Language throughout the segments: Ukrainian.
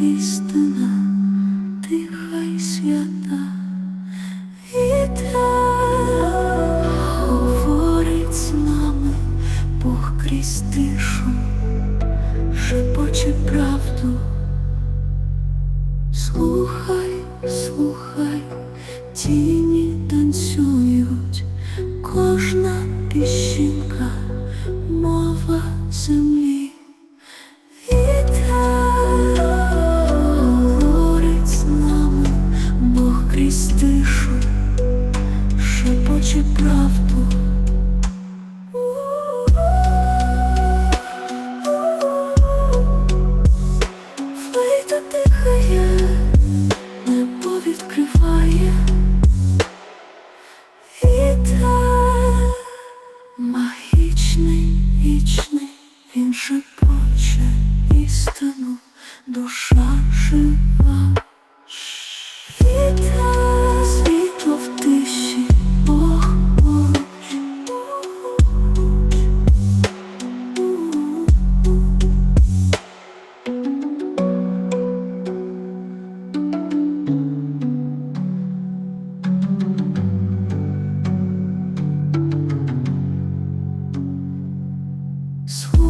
істина. Правду. Флейта дихає, небо відкриває. Вітер магічний, вічний, він шепоче істину, душа жива.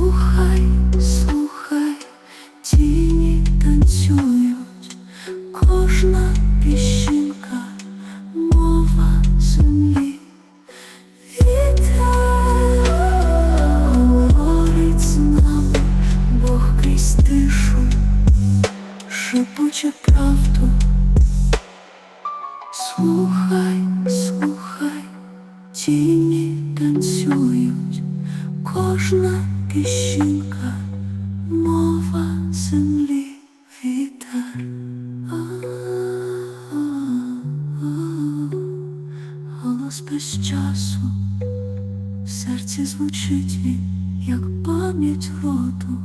Слухай, слухай, тіні танцюють, кожна піщинка, мова землі. Вітер говорить з нами, Бог крізь тишу, шепоче правду. Слухай, слухай, тіні Голос без часу, в серці звучить він, як пам'ять роду.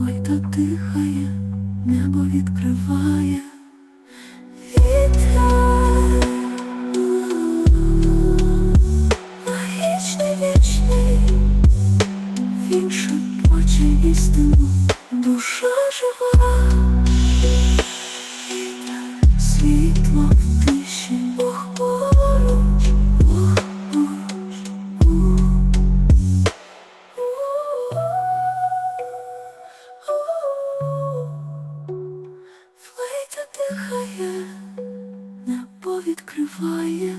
Ой, та дихає, небо відкриває. Дихає, небо відкриває.